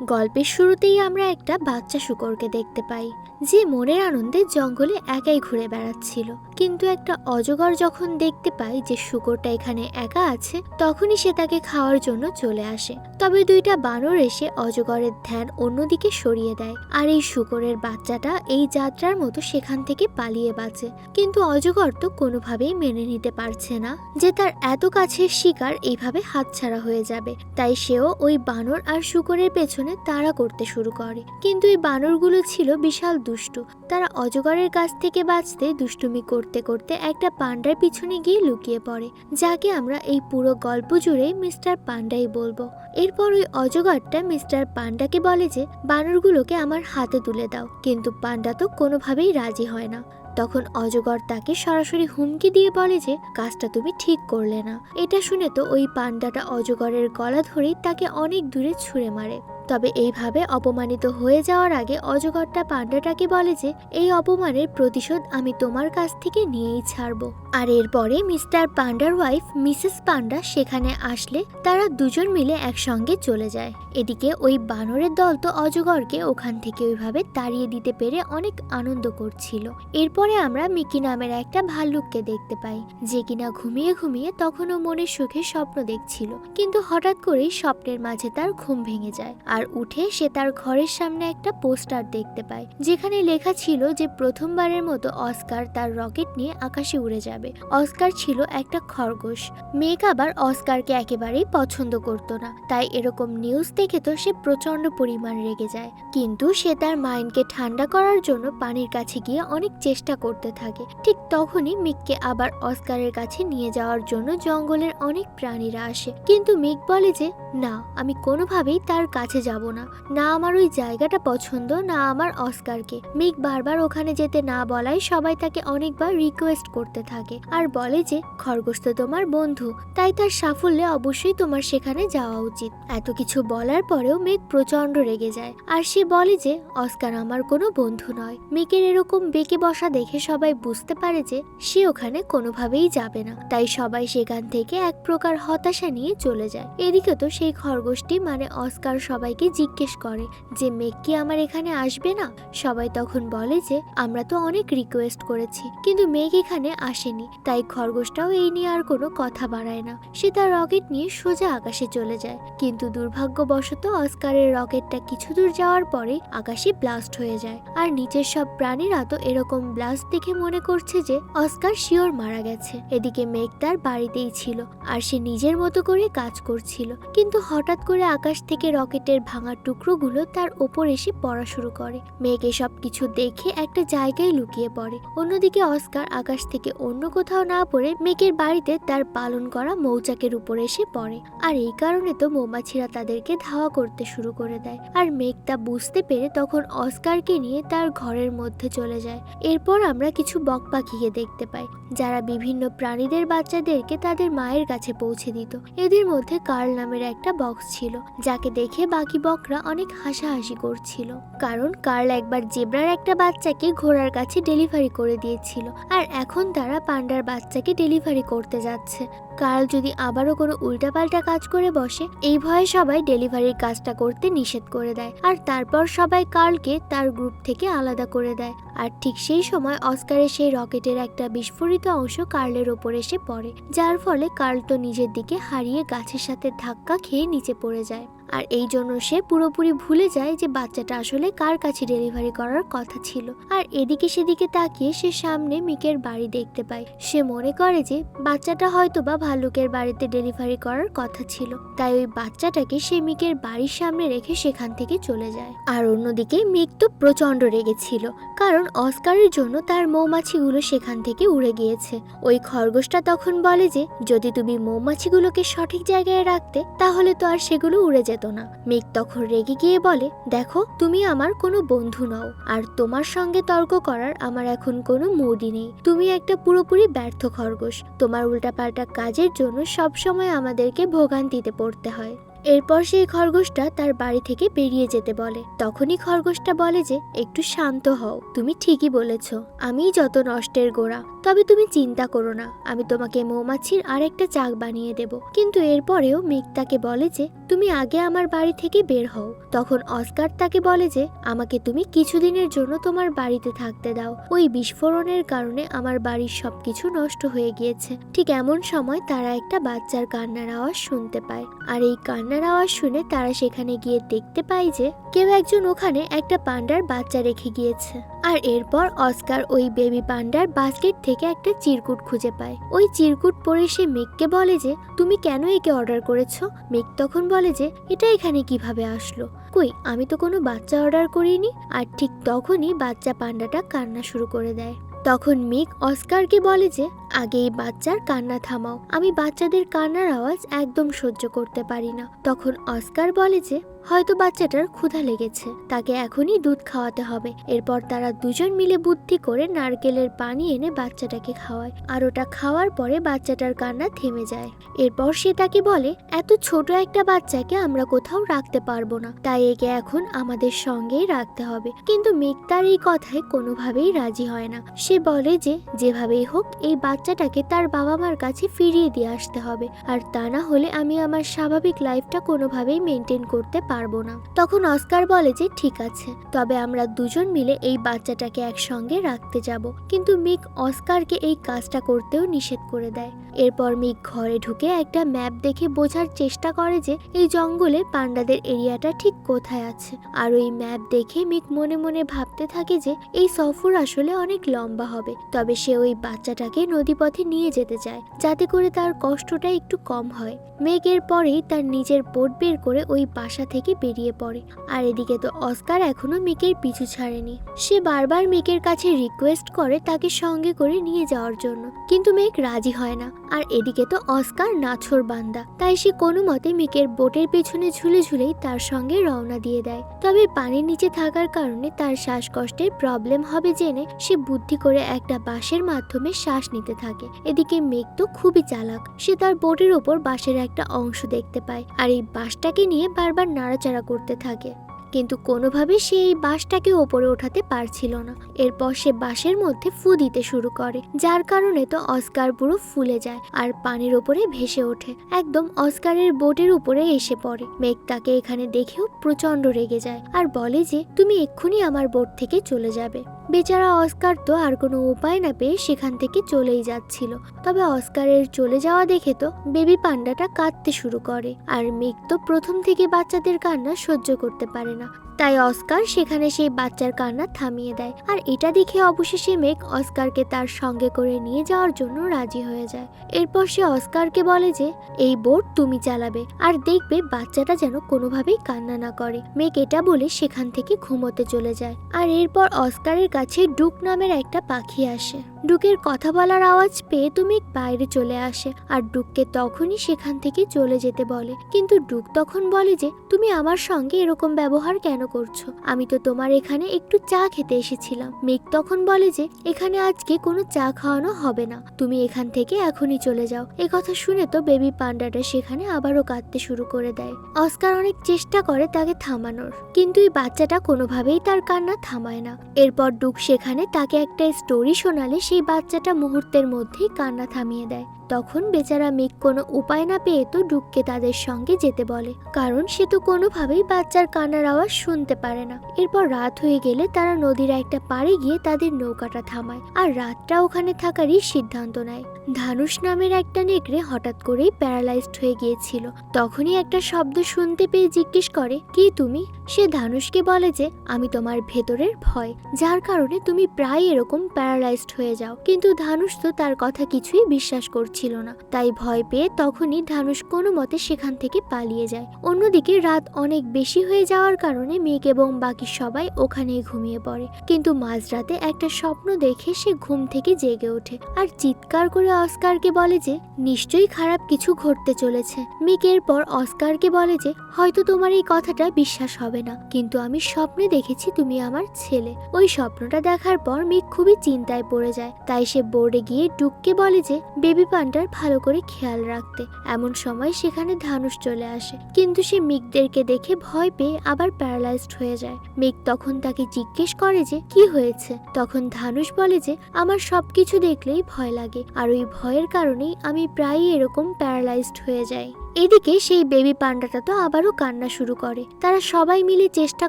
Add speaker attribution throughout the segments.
Speaker 1: গল্পের শুরুতেই আমরা একটা বাচ্চা শুকরকে দেখতে পাই, যে মনের আনন্দে জঙ্গলে একাই ঘুরে বেড়াচ্ছিল। কিন্তু একটা অজগর যখন দেখতে পায় যে শুকরটা এখানে একা আছে, তখনই সে তাকে খাওয়ার জন্য চলে আসে। তবে দুইটা বানর এসে অজগরের ধ্যান অন্যদিকে সরিয়ে দেয়, আর এই শুকরের বাচ্চাটা এই যাত্রার মতো সেখান থেকে পালিয়ে বাঁচে। কিন্তু অজগর তো কোনোভাবেই মেনে নিতে পারছে না যে তার এত কাছের শিকার এইভাবে হাতছাড়া হয়ে যাবে। তাই সেও ওই বানর আর শুকরের পেছনে তাড়া করতে শুরু করে। কিন্তু এই বানরগুলো ছিল বিশাল দুষ্টু। তারা অজগরের কাছ থেকে বাঁচতে দুষ্টুমি করতে করতে একটা পান্ডার পিছনে গিয়ে লুকিয়ে পড়ে, যাকে আমরা এই পুরো গল্প জুড়ে মিস্টার পান্ডাই বলব। এরপর ওই অজগরটা মিস্টার পান্ডাকে বলে যে, বানরগুলোকে আমার হাতে তুলে দাও। কিন্তু পান্ডা তো কোনোভাবেই রাজি হয় না। তখন অজগর তাকে সরাসরি হুমকি দিয়ে বলে যে, কাজটা তুমি ঠিক করলে না। এটা শুনে তো ওই পান্ডাটা অজগরের গলা ধরেই তাকে অনেক দূরে ছুঁড়ে মারে। তবে এইভাবে অপমানিত হয়ে যাওয়ার আগে অজগরটা পান্ডাটাকে বলে যে, এই অপমানের প্রতিশোধ আমি তোমার কাছ থেকে নিয়েই ছাড়ব। আর এরপরে মিস্টার পান্ডার ওয়াইফ, মিসেস পান্ডা সেখানে আসলে তারা দুজন মিলে একসঙ্গে চলে যায়। এদিকে ওই বানরের দল তো অজগরকে ওখান থেকে ওইভাবে তাড়িয়ে দিতে পেরে অনেক আনন্দ করছিল। এরপরে আমরা মিকি নামের একটা ভাল্লুককে দেখতে পাই, যে কিনা ঘুমিয়ে ঘুমিয়ে তখনও মনের সুখে স্বপ্ন দেখছিল, কিন্তু হঠাৎ করেই স্বপ্নের মাঝে তার ঘুম ভেঙে যায়। আর উঠে সে তার ঘরের সামনে একটা পোস্টার দেখতে পায়, যেখানে লেখা ছিল যে প্রথমবারের মতো অস্কার তার রকেট নিয়ে আকাশে উড়ে যাবে। অস্কার ছিল একটা খরগোশ। মেঘ আবার অস্কারকে একেবারেই পছন্দ করতো না। তাই এরকম নিউজ দেখে তো সে প্রচণ্ড পরিমাণ রেগে যায়। কিন্তু সে তার মাইন্ডকে ঠান্ডা করার জন্য পানির কাছে গিয়ে অনেক চেষ্টা করতে থাকে। ঠিক তখনই মিককে আবার অস্কারের কাছে নিয়ে যাওয়ার জন্য জঙ্গলের অনেক প্রাণীরা আসে। কিন্তু মিক বলে যে, না, আমি কোনোভাবেই তার কাছে যাব না। না আমার ওই জায়গাটা পছন্দ, না আমার অস্কারকে। মিক বারবার ওখানে যেতে না বলায় সবাই তাকে অনেকবার রিকোয়েস্ট করতে থাকে। আর বলে যে, খরগোশ তো তোমার বন্ধু। তাই তার সাফল্যে অবশ্যই তোমার সেখানে যাওয়া উচিত। এত কিছু বলার পরেও মেঘ প্রচণ্ড রেগে যায়। আর সে বলে যে, অস্কার আমার কোনো বন্ধু নয়। মেঘের এরকম বেঁকে বসা দেখে সবাই বুঝতে পারে যে, সে ওখানে কোনোভাবেই যাবে না। তাই সবাই সেখান থেকে এক প্রকার হতাশা নিয়ে চলে যায়। এদিকে তো সেই খরগোশটি মানে অস্কার সবাইকে জিজ্ঞেস করে যে, মেঘ কি আমার এখানে আসবে না? সবাই তখন বলে যে, আমরা তো অনেক রিকোয়েস্ট করেছি, কিন্তু মেঘ এখানে আসেনি, তাই খরগোশটাও এই নিয়ে আর কোনো কথা বাড়ায় না। সে তার রকেট নিয়ে সোজা আকাশে চলে যায়। কিন্তু দুর্ভাগ্যবশত অস্কারের রকেটটা কিছু দূর যাওয়ার পরে আকাশে ব্লাস্ট হয়ে যায়। আর নিচের সব প্রাণীরা তো এরকম ব্লাস্ট দেখে মনে করছে যে, অস্কার শিওর মারা গেছে। এদিকে মেঘ তার বাড়িতেই ছিল, আর সে নিজের মতো করে কাজ করছিল। কিন্তু হঠাৎ করে আকাশ থেকে রকেটের ভাঙা টুকরোগুলো তার ওপর এসে পড়া শুরু করে। মেঘ এসব কিছু দেখে একটা জায়গায় লুকিয়ে পড়ে। অন্যদিকে অস্কার আকাশ থেকে অন্য কোথাও না পড়ে মেঘের বাড়িতে তার পালন করা মৌচাকের উপর এসে পড়ে। আর এই কারণে তো মৌমাছিরা তাদেরকে ধাওয়া করতে শুরু করে দেয়। আর মেঘ তা বুঝতে পেরে তখন অস্কারকে নিয়ে তার ঘরের মধ্যে চলে যায়। এরপর আমরা কিছু বক পাখিকে দেখতে পাই, যারা বিভিন্ন প্রাণীদের বাচ্চাদেরকে তাদের মায়ের কাছে পৌঁছে দিত। এদের মধ্যে কার্ল নামের একটা বক্স ছিল, যাকে দেখে বাকি বকরা অনেক হাসাহাসি করছিল। কারণ কার্ল একবার জেব্রার একটা বাচ্চাকে ঘোড়ার কাছে ডেলিভারি করে দিয়েছিল। আর এখন তারা পান্ডার বাচ্চাকে ডেলিভারি করতে যাচ্ছে। কার্ল যদি আবারও কোনো উল্টাপাল্টা কাজ করে বসে, এই ভয়ে সবাই ডেলিভারির কাজটা করতে নিষেধ করে দেয়। আর তারপর সবাই কার্লকে তার গ্রুপ থেকে আলাদা করে দেয়। আর ঠিক সেই সময় অস্কারের সেই রকেটের একটা বিস্ফোরিত অংশ কার্লের ওপর এসে পড়ে, যার ফলে কার্ল তো নিজের দিকে হারিয়ে গাছের সাথে ধাক্কা খেয়ে নিচে পড়ে যায়। আর এই জন্য সে পুরোপুরি ভুলে যায় যে বাচ্চাটা আসলে কার কাছে ডেলিভারি করার কথা ছিল। আর এদিকে সেদিকে তাকিয়ে সে সামনে মিকের বাড়ি দেখতে পায়। সে মনে করে যে বাচ্চাটা হয়তো বা ভাল্লুকের বাড়িতে ডেলিভারি করার কথা ছিল। তাই ওই বাচ্চাটাকে সে মিকের বাড়ির সামনে রেখে সেখান থেকে চলে যায়। আর অন্যদিকে মিক তো প্রচণ্ড রেগেছিল কারণ অস্কারের জন্য তার মৌমাছিগুলো সেখান থেকে উড়ে গিয়েছে। ওই খরগোশটা তখন বলে যে, যদি তুমি মৌমাছিগুলোকে সঠিক জায়গায় রাখতে, তাহলে তো আর সেগুলো উড়ে যেত না। মেঘ তখন রেগে গিয়ে বলে, দেখো, তুমি আমার কোনো বন্ধু নও, আর তোমার সঙ্গে তর্ক করার আমার এখন কোনো মুডই নেই। তুমি একটা পুরোপুরি ব্যর্থ খরগোশ। তোমার উল্টাপাল্টা কাজের জন্য সবসময় আমাদেরকে ভোগান্তিতে পড়তে হয়। এরপর সেই খরগোশটা তার বাড়ি থেকে বেরিয়ে যেতে বলে। তখনই খরগোশটা বলে যে, একটু শান্ত হও। তুমি ঠিকই বলেছ। আমি যত নষ্টের গোড়া। তবে তুমি চিন্তা করো না, আমি তোমাকে মৌমাছির আরেকটা চাক বানিয়ে দেব। কিন্তু এরপরেও মিক তাকে বলে যে, তুমি আগে আমার বাড়ি থেকে বের হও। তখন অস্কার তাকে বলে যে, আমাকে তুমি কিছুদিনের জন্য তোমার বাড়িতে থাকতে দাও। ওই বিস্ফোরণের কারণে আমার বাড়ির সবকিছু নষ্ট হয়ে গিয়েছে। ঠিক এমন সময় তারা একটা বাচ্চার কান্নার আওয়াজ শুনতে পায়। আর এই কান্নার আওয়াজ শুনে তারা সেখানে গিয়ে দেখতে পায় যে, কেউ একজন ওখানে একটা পান্ডার বাচ্চা রেখে গিয়েছে। আর এরপর অস্কার ওই বেবি পান্ডার বাস্কেট থেকে একটা চিরকুট খুঁজে পায়। ওই চিরকুট পরে সে মিককে বলে যে, তুমি কেন একে অর্ডার করেছ? মিক তখন বলে যে, এটা এখানে কীভাবে আসলো? কই, আমি তো কোনো বাচ্চা অর্ডার করিনি। আর ঠিক তখনই বাচ্চা পান্ডাটা কান্না শুরু করে দেয়। তখন মিক অস্কারকে বলে যে, আগে এই বাচ্চার কান্না থামাও। আমি বাচ্চাদের কান্নার আওয়াজ একদম সহ্য করতে পারি না। তখন অস্কার বলে যে হয়তো বাচ্চাটার ক্ষুধা লেগেছে, তাকে এখনই দুধ খাওয়াতে হবে। এরপর তারা দুজন মিলে বুদ্ধি করে নারকেলের পানি এনে বাচ্চাটাকে খাওয়ায়, আর ওটা খাওয়ার পরে বাচ্চাটার কান্না থেমে যায়। এরপর সে তাকে বলে, এত ছোট একটা বাচ্চাকে আমরা কোথাও রাখতে পারব না, তাই একে এখন আমাদের সঙ্গেই রাখতে হবে। কিন্তু মিক তার এই কথায় কোনোভাবেই রাজি হয় না। সে বলে যে, যেভাবেই হোক, এই বাচ্চাটাকে তার বাবা মার কাছে ফিরিয়ে দিয়ে আসতে হবে, আর তা না হলে আমি আমার স্বাভাবিক লাইফটা কোনোভাবেই মেনটেন করতে পারব না। তখন অস্কার বলে যে, ঠিক আছে, তবে আমরা দুজন মিলে এই বাচ্চাটাকে একসঙ্গে রাখতে যাব। কিন্তু মিক অস্কারকে এই কাজটা করতেও নিষেধ করে দেয়। এরপর মিক ঘরে ঢুকে একটা ম্যাপ দেখে বোঝার চেষ্টা করে যে, এই জঙ্গলে পান্ডাদের এরিয়াটা ঠিক কোথায় আছে। আর ওই ম্যাপ দেখে মিক মনে মনে ভাবতে থাকে যে, এই সফর আসলে অনেক লম্বা হবে, তবে সে ওই বাচ্চাটাকে নদীপথে নিয়ে যেতে চায়, যাতে করে তার কষ্টটা একটু কম হয়। মেঘ এর পরেই তার নিজের বোট বের করে ওই বাসা থেকে বেরিয়ে পড়ে। আর এদিকে তো অস্কার এখনও মিকের পিছু ছাড়েনি। সে বারবার মেকের কাছে রিকোয়েস্ট করে তাকে সঙ্গে করে নিয়ে যাওয়ার জন্য। কিন্তু মেঘ রাজি হয় না। আর এদিকে তো অস্কার নাছর বান্দা। তাই সে কোনো মতে মিকের বোটের পেছনে ঝুলে ঝুলেই তার সঙ্গে রওনা দিয়ে দেয়। তবে পানির নিচে থাকার কারণে তার শ্বাসকষ্টের প্রবলেম হবে জেনে সে বুদ্ধি করে একটা বাঁশের মাধ্যমে শ্বাস নিতে থাকে। এদিকে মেঘ তো খুবই চালাক। সে তার বোটের ওপর বাঁশের একটা অংশ দেখতে পায়। আর এই বাঁশটাকে নিয়ে বারবার নাড়াচাড়া করতে থাকে। কিন্তু কোনোভাবে সে এই বাঁশটাকে ওপরে ওঠাতে পারছিল না। এরপর সে বাঁশের মধ্যে ফু দিতে শুরু করে, যার কারণে তো অস্কার পুরো ফুলে যায় আর পানির ওপরে ভেসে ওঠে। একদম অস্কারের বোটের উপরে এসে পড়ে। মেঘ তাকে এখানে দেখেও প্রচণ্ড রেগে যায় আর বলে যে, তুমি এক্ষুনি আমার বোট থেকে চলে যাবে। বেচারা অস্কার তো আর কোনো উপায় না পেয়ে সেখান থেকে চলেই যাচ্ছিল। তবে অস্কারের চলে যাওয়া দেখে তো বেবি পান্ডাটা কাঁদতে শুরু করে। আর মেঘ তো প্রথম থেকে বাচ্চাদের কান্না সহ্য করতে পারে না। তাই অস্কার সেখানে সেই বাচ্চার কান্না থামিয়ে দেয়। আর এটা দেখে অবশেষে মেঘ অস্কারকে তার সঙ্গে করে নিয়ে যাওয়ার জন্য রাজি হয়ে যায়। এরপর সে অস্কারকে বলে যে, এই বোট তুমি চালাবে আর দেখবে বাচ্চাটা যেন কোনোভাবেই কান্না না করে। মেঘ এটা বলে সেখান থেকে ঘুমোতে চলে যায়। আর এরপর অস্কারের কাছে ডুক নামের একটা পাখি আসে। ডুকের কথা বলার আওয়াজ পেয়ে তুমি বাইরে চলে আসে আর ডুককে তখনই সেখান থেকে চলে যেতে বলে। কিন্তু ডুক তখন বলে যে, তুমি আমার সঙ্গে এরকম ব্যবহার কেন করছ। আমি তো তোমার এখানে একটু চা খেতে এসেছিলাম। মেঘ তখন বলে যে, এখানে আজকে কোনো চা খাওয়ানো হবে না। তুমি এখান থেকে এখনই চলে যাও। এ কথা শুনে তো বেবি পান্ডাটা সেখানে আবারও কাঁদতে শুরু করে দেয়। অস্কার অনেক চেষ্টা করে তাকে থামানোর, কিন্তু এই বাচ্চাটা কোনোভাবেই তার কান্না থামায় না। এরপর ডুক সেখানে তাকে একটা স্টোরি শোনালে সেই বাচ্চাটা মুহূর্তের মধ্যেই কান্না থামিয়ে দেয়। তখন বেচারা মেঘ কোনো উপায় না পেয়ে তো ডুককে তাদের সঙ্গে যেতে বলে। কারণ সে তো কোনোভাবেই বাচ্চার কান্নার আওয়াজ শুনতে পারে না। এরপর রাত হয়ে গেলে তারা নদীর একটা পাড়ে গিয়ে তাদের নৌকাটা থামায় আর রাতটা ওখানে থাকারই সিদ্ধান্ত নেয়। ধানুষ নামের একটা নেকড়ে হঠাৎ করেই প্যারালাইজড হয়ে গিয়েছিল। তখনই একটা শব্দ শুনতে পেয়ে জিজ্ঞেস করে, কি তুমি? সে ধানুষকে বলে যে, আমি তোমার ভেতরের ভয়। যার কারণে তুমি প্রায় এরকম প্যারালাইজড হয়ে যাও। কিন্তু ধানুষ তো তার কথা কিছুই বিশ্বাস করছিল না। তাই ভয় পেয়ে তখনই ধানুষ কোনো মতে সেখান থেকে পালিয়ে যায়। অন্যদিকে রাত অনেক বেশি হয়ে যাওয়ার কারণে মেঘ এবং বাকি সবাই ওখানেই ঘুমিয়ে পড়ে। কিন্তু মাঝরাতে একটা স্বপ্ন দেখে সে ঘুম থেকে জেগে ওঠে। আর চিৎকার করে অস্কারকে বলে যে, নিশ্চয়ই খারাপ কিছু ঘটতে চলেছে। মিক এরপর অস্কারকে বলে যে, হয়তো তোমার এই কথাটা বিশ্বাস হবে না, কিন্তু আমি স্বপ্নে দেখেছি তুমি আমার ছেলে। ওই স্বপ্নটা দেখার পর মিক খুবই চিন্তায় পড়ে যায়। তাই সে বোর্ডে গিয়ে ডুককে বলে যে, বেবি পান্ডা পান্ডার ভালো করে খেয়াল রাখতে। এমন সময় সেখানে ধানুষ চলে আসে। কিন্তু সে মিকদেরকে দেখে ভয় পেয়ে আবার প্যারালাইজড হয়ে যায়। মিক তখন তাকে জিজ্ঞেস করে যে, কি হয়েছে? তখন ধানুষ বলে যে, আমার সবকিছু দেখলেই ভয় লাগে। আর ওই ভয়ের কারণেই আমি প্রায়ই এরকম প্যারালাইজড হয়ে যাই। এদিকে সেই বেবি পান্ডাটা তো আবারও কান্না শুরু করে। তারা সবাই মিলে চেষ্টা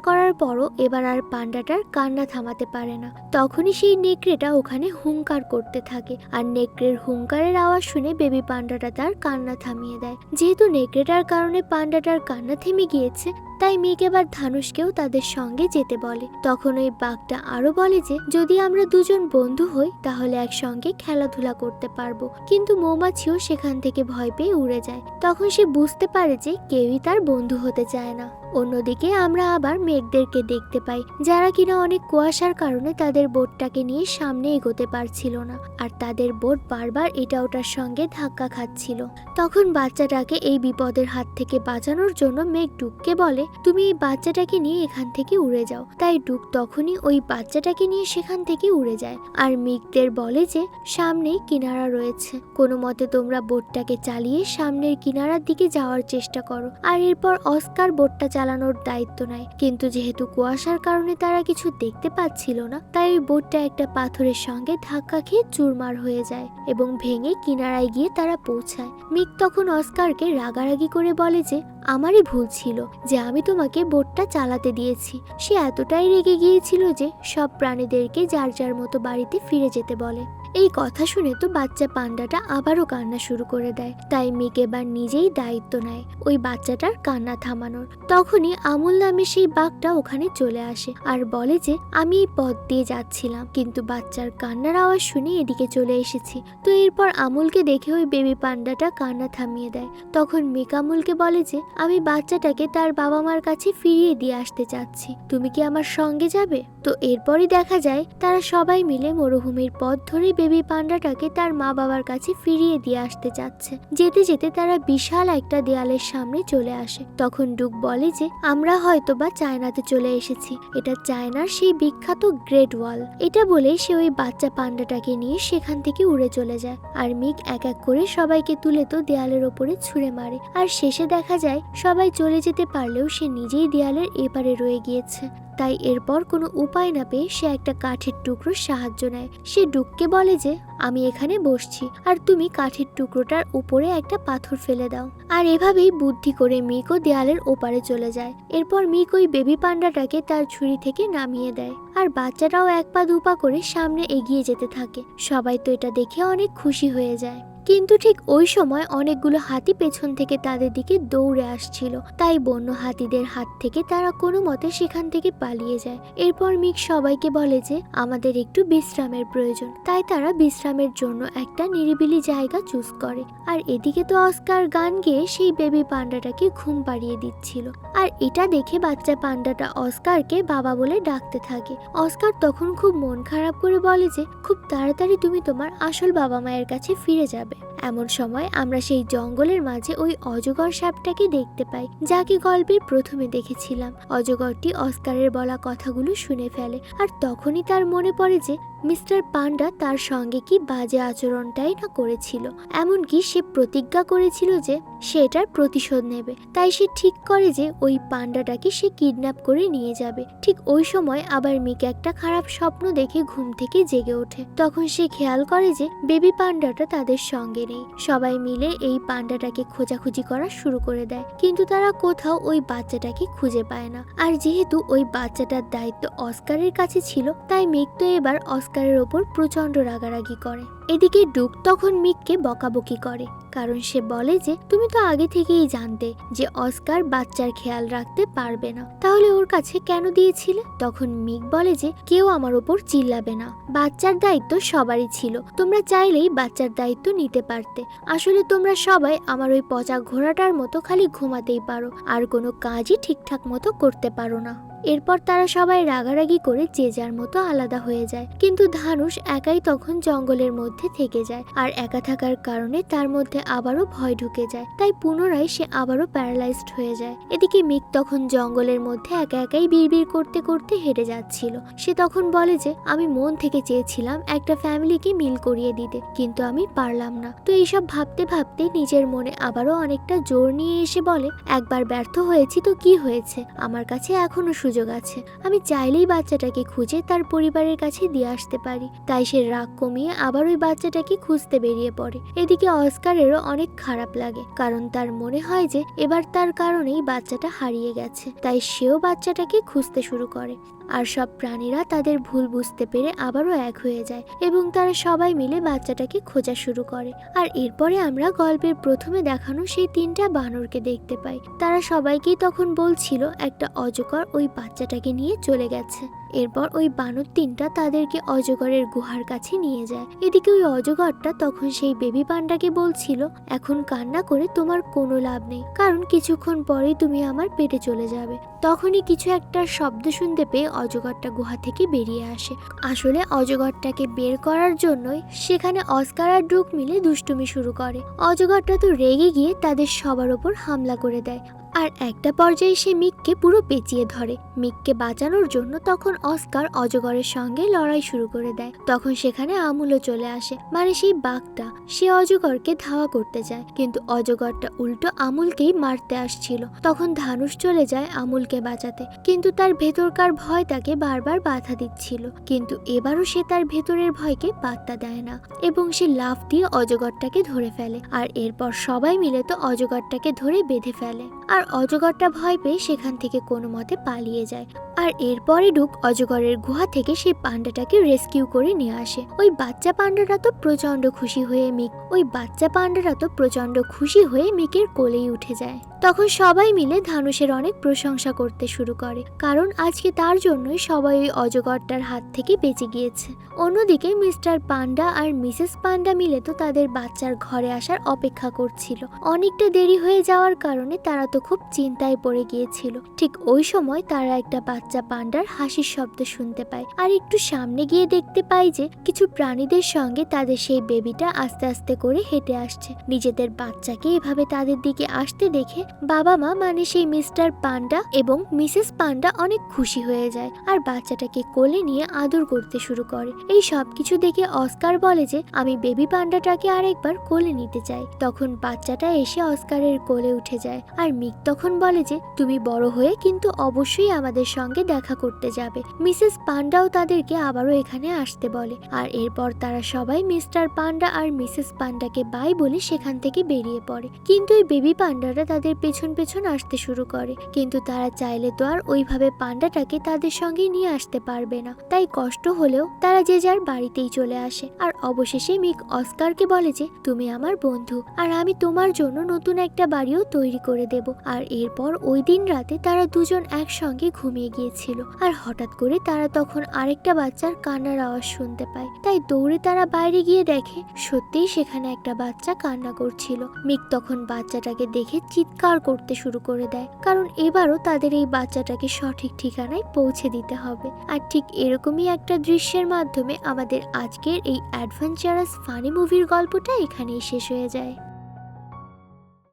Speaker 1: করার পরও এবার আর পান্ডাটার কান্না থামাতে পারে না। তখনই সেই নেকড়েটা ওখানে হুঙ্কার করতে থাকে আর নেকড়ের হুঙ্কারের আওয়াজ শুনে বেবি পান্ডাটা তার কান্না থামিয়ে দেয়। যেহেতু নেকড়েটার কারণে পান্ডাটার কান্না থেমে গিয়েছে তাই মেঘ এবার ধানুষকেও তাদের সঙ্গে যেতে বলে। তখন ওই বাঘটা আরও বলে যে, যদি আমরা দুজন বন্ধু হই, তাহলে একসঙ্গে খেলাধুলা করতে পারব। কিন্তু মৌমাছিও সেখান থেকে ভয় পেয়ে উড়ে যায়। তখন সে বুঝতে পারে যে কেউই তার বন্ধু হতে চায় না। অন্যদিকে আমরা আবার মেঘদেরকে দেখতে পাই, যারা কিনা অনেক কুয়াশার কারণে তাদের বোটটাকে নিয়ে সামনে এগোতে পারছিল না, আর তাদের বোট বারবার এটা ওটার সঙ্গে ধাক্কা খাচ্ছিল। তখন বাচ্চাটাকে এই বিপদের হাত থেকে বাঁচানোর জন্য মেঘ ডুককে বলে, তুমি এই বাচ্চাটাকে নিয়ে এখান থেকে উড়ে যাও। তাই ডুক তখনই ওই বাচ্চাটাকে নিয়ে সেখান থেকে উড়ে যায়, আর মেঘদের বলে যে, সামনেই কিনারা রয়েছে। কোনো মতে তোমরা বোটটাকে চালিয়ে সামনের কিনারার দিকে যাওয়ার চেষ্টা করো। আর এরপর অস্কার বোটটা চালানোর দায়িত্ব নেয়। কিন্তু যেহেতু কুয়াশার কারণে তারা কিছু দেখতে পাচ্ছিল না, তাই ওই বোটটা একটা পাথরের সঙ্গে ধাক্কা খেয়ে চুরমার হয়ে যায় এবং ভেঙে কিনারায় গিয়ে তারা পৌঁছায়। মিক তখন অস্কারকে রাগারাগি করে বলে যে আমারই ভুল ছিল যে আমি তোমাকে বোটটা চালাতে দিয়েছি। সে এতটাই রেগে গিয়েছিল যে সব প্রাণীদেরকে যার যার মতো বাড়িতে ফিরে যেতে বলে। এই কথা শুনে তো বাচ্চা পান্ডাটা আবারও কান্না শুরু করে দেয়। তাই মিক এবার নিজেই দায়িত্ব নেয় ওই বাচ্চাটার কান্না থামানোর। তখনই আমুল নামে সেই বাঘটা ওখানে চলে আসে আর বলে যে, আমি এই পথ দিয়ে যাচ্ছিলাম, কিন্তু বাচ্চার কান্নার আওয়াজ শুনে এদিকে চলে এসেছি। তো এরপর আমুলকে দেখে ওই বেবি পান্ডাটা কান্না থামিয়ে দেয়। তখন মিক আমুলকে বলে যে আমি বাচ্চাটাকে তার বাবা মার কাছে ফিরিয়ে দিয়ে আসতে চাচ্ছি। তুমি কি আমার সঙ্গে যাবে? তো এরপরই দেখা যায়, তারা সবাই মিলে মরুভূমির পথ ধরে বেবি পান্ডাটাকে তার মা বাবার কাছে ফিরিয়ে দিয়ে আসতে চাচ্ছে। যেতে যেতে তারা বিশাল একটা দেয়ালের সামনে চলে আসে। তখন ডুক বলে যে, আমরা হয়তো বা চায়নাতে চলে এসেছি। এটা চায়নার সেই বিখ্যাত গ্রেট ওয়াল। এটা বলে সে ওই বাচ্চা পান্ডাটাকে নিয়ে সেখান থেকে উড়ে চলে যায়। আর মিক এক এক করে সবাইকে তুলে তো দেয়ালের ওপরে ছুঁড়ে মারে। আর শেষে দেখা যায় সবাই চলে যেতে পারলেও সে নিজেই দেয়ালের এপারে রয়ে গিয়েছে। তাই এরপর কোনো উপায় না পেয়ে সে একটা কাঠের টুকরোর সাহায্য নেয়। সে ডুককে বলে যে, আমি এখানে বসছি, আর তুমি কাঠের টুকরোটার উপরে একটা পাথর ফেলে দাও। আর এভাবেই বুদ্ধি করে মিকও দেয়ালের ওপারে চলে যায়। এরপর মিক ওই বেবি পান্ডাটাকে তার ছুরি থেকে নামিয়ে দেয়। আর বাচ্চাটাও এক পা দুপা করে সামনে এগিয়ে যেতে থাকে। সবাই তো এটা দেখে অনেক খুশি হয়ে যায়। কিন্তু ঠিক ওই সময় অনেকগুলো হাতি পেছন থেকে তাদের দিকে দৌড়ে আসছিল। তাই বন্য হাতিদের হাত থেকে তারা কোনো মতে সেখান থেকে পালিয়ে যায়। এরপর মিক সবাইকে বলে যে, আমাদের একটু বিশ্রামের প্রয়োজন। তাই তারা বিশ্রামের জন্য একটা নিরিবিলি জায়গা চুজ করে। আর এদিকে তো অস্কার গান গেয়ে সেই বেবি পান্ডাটাকে ঘুম পাড়িয়ে দিচ্ছিল। আর এটা দেখে বাচ্চা পান্ডাটা অস্কারকে বাবা বলে ডাকতে থাকে। অস্কার তখন খুব মন খারাপ করে বলে যে, খুব তাড়াতাড়ি তুমি তোমার আসল বাবা মায়ের কাছে ফিরে যাবে। এমন সময় আমরা সেই জঙ্গলের মাঝে ওই অজগর সাপটাকে দেখতে পাই যাকে গল্পের প্রথমে দেখেছিলাম। অজগরটি অস্কারের বলা কথাগুলো শুনে ফেলে, আর তখনই তার মনে পড়ে যে মিস্টার পান্ডা তার সঙ্গে কি বাজে আচরণটাই না করেছিল, এমনকি সে প্রতিজ্ঞা করেছিল যে সে এটার প্রতিশোধ নেবে। তাই সে ঠিক করে যে ওই পান্ডাটাকে সে কিডন্যাপ করে নিয়ে যাবে। ঠিক ওই সময় আবার মিকে একটা খারাপ স্বপ্ন দেখে ঘুম থেকে জেগে ওঠে। তখন সে খেয়াল করে যে বেবি পান্ডাটা তাদের সঙ্গে নেই। সবাই মিলে এই পান্ডাটাকে খোঁজাখুঁজি করা শুরু করে দেয়। কিন্তু তারা কোথাও ওই বাচ্চাটাকে খুঁজে পায় না। আর যেহেতু ওই বাচ্চাটার দায়িত্ব অস্কারের কাছে ছিল, তাই মিক তো এবার অস্কারের ওপর প্রচণ্ড রাগারাগি করে। এদিকে ডুক তখন মিককে বকাবকি করে, কারণ সে বলে যে, তুমি তো আগে থেকেই জানতে যে অস্কার বাচ্চার খেয়াল রাখতে পারবে না। তাহলে ওর কাছে কেন দিয়েছিলে? তখন মিক বলে যে, কেউ আমার ওপর চিল্লাবে না। বাচ্চার দায়িত্ব সবারই ছিল। তোমরা চাইলেই বাচ্চার দায়িত্ব নিতে পারতে। আসলে তোমরা সবাই আমার ওই পচা ঘোড়াটার মতো খালি ঘুমাতেই পারো, আর কোনো কাজই ঠিকঠাক মতো করতে পারো না। এরপর তারা সবাই রাগারাগি করে যে যার মতো আলাদা হয়ে যায়। কিন্তু ধানুষ একাই তখন জঙ্গলের মধ্যে থেকে যায় আর একা থাকার কারণে তার মধ্যে আবারও ভয় ঢুকে যায়। তাই পুনরায় সে আবারও প্যারালাইজড হয়ে যায়। এদিকে মিক তখন জঙ্গলের মধ্যে একা একাই বিড়বিড় করতে করতে হেঁটে যাচ্ছিল। সে তখন বলে যে, আমি মন থেকে চেয়েছিলাম একটা ফ্যামিলিকে মিল করিয়ে দিতে, কিন্তু আমি পারলাম না। তো এইসব ভাবতে ভাবতে নিজের মনে আবারও অনেকটা জোর নিয়ে এসে বলে, একবার ব্যর্থ হয়েছি তো কি হয়েছে? আমার কাছে এখনও সুযোগ আছে। আমি চাইলেই বাচ্চাটাকে খুঁজে তার পরিবারের কাছে দিয়ে আসতে পারি। তাই সে রাগ কমিয়ে আবার ওই বাচ্চাটাকে খুঁজতে বেরিয়ে পড়ে। এদিকে অস্কারেরও অনেক খারাপ লাগে, কারণ তার মনে হয় যে এবার তার কারণেই বাচ্চাটা হারিয়ে গেছে, তাই সেও বাচ্চাটাকে খুঁজতে শুরু করে। আর সব প্রাণীরা তাদের ভুল বুঝতে পেরে আবারও এক হয়ে যায় এবং তারা সবাই মিলে বাচ্চাটাকে খোঁজা শুরু করে। আর এরপরে আমরা গল্পের প্রথমে দেখানো সেই তিনটা বানরকে দেখতে পাই। তারা সবাইকেই তখন বলছিল, একটা অজগর ওই বাচ্চাটাকে নিয়ে চলে গেছে। এরপর ওই বানর তিনটা তাদেরকে অজগরের গুহার কাছে নিয়ে যায়। এদিকে ওই অজগরটা তখন সেই বেবি পান্ডাকে বলছিল, এখন কান্না করে তোমার কোনো লাভ নেই, কারণ কিছুক্ষণ পরেই তুমি আমার পেটে চলে যাবে। তখনই কিছু একটা শব্দ শুনতে পেয়ে অজগরটা গুহা থেকে বেরিয়ে আসে। আসলে অজগরটাকে বের করার জন্যই সেখানে অস্কার আর ড্রুক মিলে দুষ্টুমি শুরু করে। অজগরটা তো রেগে গিয়ে তাদের সবার ওপর হামলা করে দেয়। আর একটা পর্যায়ে সে মিককে পুরো পেঁচিয়ে ধরে। মিককে বাঁচানোর জন্য তখন অস্কার অজগরের সঙ্গে লড়াই শুরু করে দেয়। তখন সেখানে আমুলও চলে আসে মানে সেই বাঘটা। সে অজগরকে ধাওয়া করতে যায়, কিন্তু অজগরটা উল্টো আমুলকেই মারতে আসছিল। তখন ধানুষ চলে যায় আমুলকে বাঁচাতে, কিন্তু তার ভেতরকার ভয় তাকে বারবার বাধা দিচ্ছিল। কিন্তু এবারও সে তার ভেতরের ভয়কে পাত্তা দেয় না এবং সে লাফ দিয়ে অজগরটাকে ধরে ফেলে। আর এরপর সবাই মিলে তো অজগরটাকে ধরে বেঁধে ফেলে। আর অজগরটা ভয় পেয়ে সেখান থেকে কোনো মতে পালিয়ে যায়। আর এরপরে ঢুক অজগরের গুহা থেকে সেই পান্ডাটাকে রেস্কিউ করে নিয়ে আসে। ওই বাচ্চা পান্ডাটা তো প্রচণ্ড খুশি হয়ে মিক ওই বাচ্চা পান্ডাটা তো প্রচণ্ড খুশি হয়ে মিকের কোলেই উঠে যায়। তখন সবাই মিলে ধানুষের অনেক প্রশংসা করতে শুরু করে। কারণ আজকে তার জন্যই সবাই ওই অজগরটার হাত থেকে বেঁচে গিয়েছে। অন্যদিকে মিস্টার পান্ডা আর মিসেস পান্ডা মিলে তো তাদের বাচ্চার ঘরে আসার অপেক্ষা করছিল। অনেকটা দেরি হয়ে যাওয়ার কারণে তারা তো খুব চিন্তায় পড়ে গিয়েছিল। ঠিক ওই সময় তারা একটা বাচ্চা পান্ডার হাসির শব্দ শুনতে পায় আর একটু সামনে গিয়ে দেখতে পাই যে কিছু প্রাণীদের সঙ্গে তাদের সেই বেবিটা আস্তে আস্তে করে হেঁটে আসছে। নিজেদের বাচ্চাকে এভাবে তাদের দিকে আসতে দেখে বাবা মা মানে সেই মিস্টার পান্ডা এবং মিসেস পান্ডা অনেক খুশি হয়ে যায় আর বাচ্চাটাকে কোলে নিয়ে আদর করতে শুরু করে। এই সব কিছু দেখে অস্কার বলে যে, আমি বেবি পান্ডাটাকে আরেকবার কোলে নিতে চাই। তখন বাচ্চাটা এসে অস্কারের কোলে উঠে যায় আর মিক তখন বলে যে, তুমি বড় হয়ে কিন্তু অবশ্যই আমাদের সঙ্গে দেখা করতে যাবে। মিসেস পান্ডাও তাদেরকে আবারও এখানে আসতে বলে। আর এরপর তারা সবাই মিস্টার পান্ডা আর মিসেস পান্ডাকে বাই বলে সেখান থেকে বেরিয়ে পড়ে। কিন্তু এই বেবি পান্ডারা তাদের পেছন পেছন আসতে শুরু করে। কিন্তু তারা চাইলে তো আর ওইভাবে পান্ডাটাকে তাদের সঙ্গে নিয়ে আসতে পারবে না। তাই কষ্ট হলেও তারা যে যার বাড়িতেই চলে আসে। আর অবশেষে মিক অস্কারকে বলে যে, তুমি আমার বন্ধু। আর আমি তোমার জন্য নতুন একটা বাড়িও তৈরি করে দেব। আর এরপর ওই দিন রাতে তারা দুজন একসঙ্গে ঘুমিয়ে গিয়েছিল। আর হঠাৎ করে তারা তখন আরেকটা বাচ্চার কান্নার আওয়াজ শুনতে পায়। তাই দৌড়ে তারা বাইরে গিয়ে দেখে, সত্যিই সেখানে একটা বাচ্চা কান্না করছিল। মিক তখন বাচ্চাটাকে দেখে চিৎকার করতে শুরু করে দেয়। কারণ এবারও তাদের এই বাচ্চাটাকে সঠিক ঠিকানায় পৌঁছে দিতে হবে। আর ঠিক এরকমই একটা দৃশ্যের মাধ্যমে আমাদের আজকের এই অ্যাডভেঞ্চারাস ফানি মুভির গল্পটা এখানেই শেষ হয়ে যায়।